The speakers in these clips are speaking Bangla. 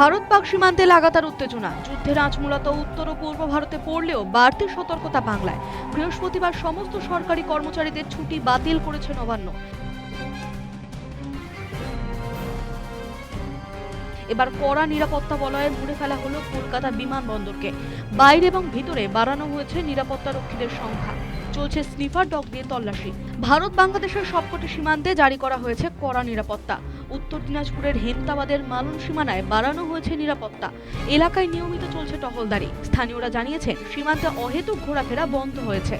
ভারত পাক সীমান্তে লাগাতার উত্তেজনা। যুদ্ধের আঁচ মূলত উত্তর ও পূর্ব ভারতে পড়লেও বাড়তি সতর্কতা বাংলায়। বৃহস্পতিবার সমস্ত সরকারি কর্মচারীদের ছুটি বাতিল করেছে নবান্ন। এবার কড়া নিরাপত্তা বলয়ে মুড়ে ফেলা হলো কলকাতা বিমানবন্দরকে। বাইরে এবং ভিতরে বাড়ানো হয়েছে নিরাপত্তা রক্ষীদের সংখ্যা। চলছে স্নিফার ডগ দিয়ে তল্লাশি। ভারত বাংলাদেশের সবকটি সীমান্তে জারি করা হয়েছে কড়া নিরাপত্তা। উত্তর দিনাজপুরের হেমতাবাদের মালন সীমানায় বাড়ানো হয়েছে নিরাপত্তা। এলাকায় নিয়মিত চলছে টহলদারি। স্থানীয়রা জানিয়েছেন, সীমান্তে অহেতুক ঘোরাফেরা বন্ধ হয়েছে।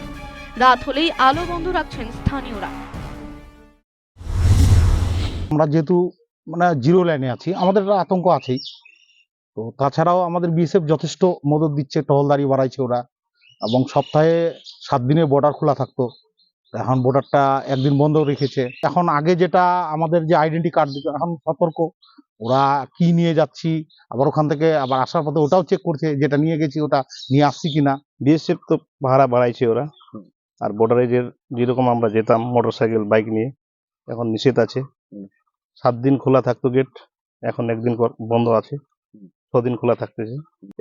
রাত হলেই আলো বন্ধ রাখছেন স্থানীয়রা। আমরা যেহেতু মানে জিরো লাইনে আছি, আমাদের একটা আতঙ্ক আছেই। তো তাছাড়াও আমাদের বিএসএফ যথেষ্ট মদত দিচ্ছে, টহলদারি বাড়াইছে ওরা। এবং সপ্তাহে সাত দিনে বর্ডার খোলা থাকতো। এখন বর্ডারটা একদিন বন্ধ রেখেছে। এখন আগে যেটা আমাদের যে আইডেন্টি কার্ড দিত এখন সতর্ক। ওরা কি নিয়ে যাচ্ছি আবার ওখান থেকে আবার আসার পথে ওটাও চেক করছে যেটা নিয়ে গেছি ওটা নিয়ে আসছি কিনা। বিএসএফ তো ভাড়া বাড়াইছে ওরা। আর বর্ডারে যে যেরকম আমরা যেতাম মোটরসাইকেল বাইক নিয়ে এখন নিষেধ আছে। সাত দিন খোলা থাকতো গেট এখন একদিন বন্ধ আছে। ছদিন খোলা থাকতেছে।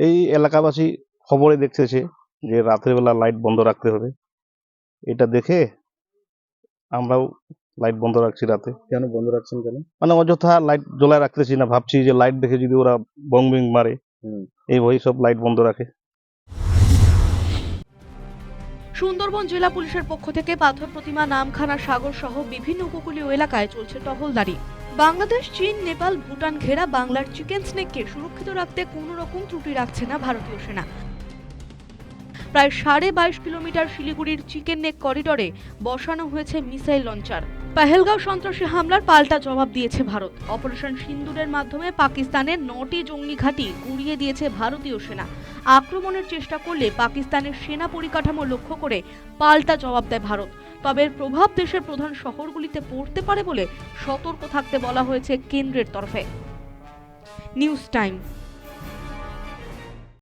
এই এলাকাবাসী খবরে দেখতেছে যে রাত্রেবেলা লাইট বন্ধ রাখতে হবে। এটা দেখে আমরাও লাইট বন্ধ রাখছি রাতে। কেন বন্ধ রাখছেন কেন? মানে অযথা লাইট জ্বলায় রাখতেছি না ভাবছি যে লাইট দেখে যদি ওরা বং বিং মারে এই ভয়ে সব লাইট বন্ধ রাখে। সুন্দরবন জেলা পুলিশের পক্ষ থেকে পাথর প্রতিমা নামখানা সাগর সহ বিভিন্ন উপকূলীয় এলাকায় চলছে টহলদারি। বাংলাদেশ চীন নেপাল ভুটান ঘেরা বাংলার চিকেন স্নেককে সুরক্ষিত রাখতে কোনো রকম ত্রুটি রাখছে না ভারতীয় সেনা। প্রায় সাড়ে বাইশ কিলোমিটার শিলিগুড়ির চিকেন নেক করিডরে বসানো হয়েছে মিসাইল লঞ্চার। পাহেলগাঁও সন্ত্রাসী হামলার পাল্টা জবাব দিয়েছে ভারত। অপারেশন সিন্দুরের মাধ্যমে পাকিস্তানের নটি জঙ্গি ঘাঁটি গুড়িয়ে দিয়েছে ভারতীয় সেনা। আক্রমণের চেষ্টা করলে পাকিস্তানের সেনা পরিকাঠামো লক্ষ্য করে পাল্টা জবাব দেয় ভারত। তবে এর প্রভাব দেশের প্রধান শহরগুলিতে পড়তে পারে বলে সতর্ক থাকতে বলা হয়েছে কেন্দ্রের তরফে। News time.